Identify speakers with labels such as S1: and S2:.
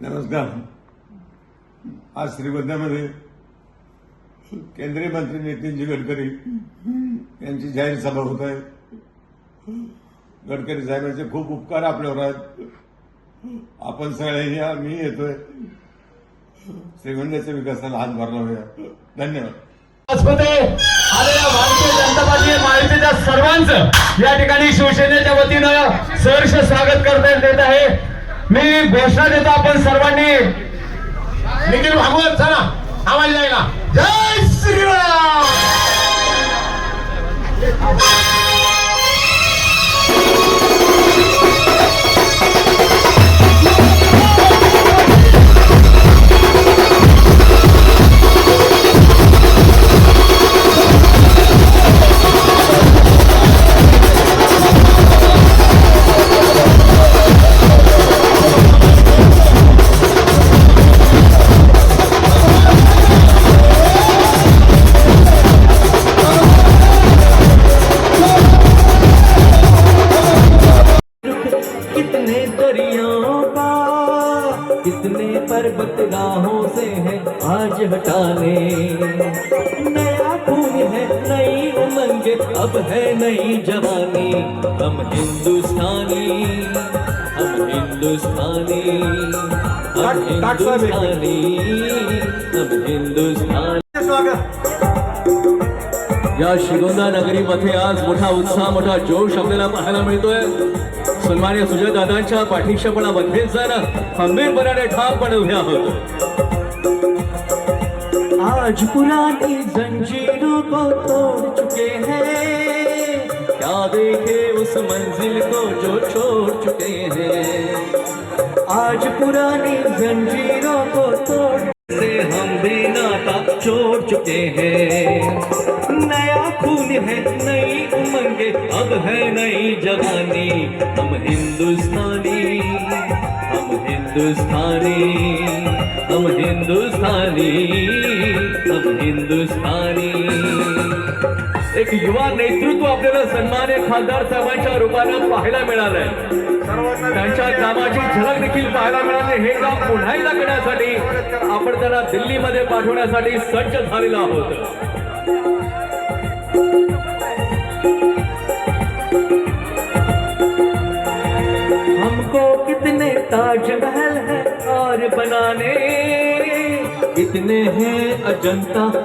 S1: नमस्कार. आज श्रीबंधामध्ये केंद्रीय मंत्री नितीनजी गडकरी यांची जाहीर सभा होत आहे. गडकरी साहेबांचे खूप उपकार आपल्यावर आहेत. आपण सगळेही मी येतोय. श्रीगोंद्याच्या विकासाला भरला लावूया धन्यवाद.
S2: भारतीय जनता पार्टी महायुतीच्या सर्वांचं या ठिकाणी शिवसेनेच्या वतीनं सहर्ष स्वागत करता येत आहे. मी घोषणा देतो आपण सर्वांनी. निखिल भागवत चला. आवाज द्यायला. जय
S3: कितने पर्वत राहों से है आज हटाने। नया खून है नई उमंग अब है नई जवानी। हम हिंदुस्तानी हम हिंदुस्तानी हम हिंदुस्तानी हम हिंदुस्तानी। या श्रीगोंदा नगरीमध्ये आज मोठा उत्साह मोठा जोश आपल्याला पाहायला मिळतोय. सन्मान्य सुजय दादांच्या पाठीशी पण मध्येच जण खंबीरपणाने ठामपणे उभे आहोत. आज पुरानी जंजीरों को तोड़ चुके हैं। क्या देखे उस मंजिल को जो छोड़ चुके हैं? आज पुरानी जंजीरों को तोड़ से हम भी नाता छोड़ चुके हैं। नया खून है नई उमंगे अब है नई जवानी। हम हिंदुस्तानी हम हिंदुस्तानी। हम हिंदुस्तानी हम हिंदुस्तानी. एक युवा नेतृत्व आपल्याला सन्मान्य खासदार साहेबांच्या रूपानं पाहायला मिळालंय. त्यांच्या कामाची झलक देखील पाहायला मिळाली. हे काम पुन्हा एकदा करण्यासाठी आपण त्यांना दिल्लीमध्ये पाठवण्यासाठी सज्ज झालेलो आहोत. हमको कितने ताजमहल है और बनाने। इतने हैं अजंता।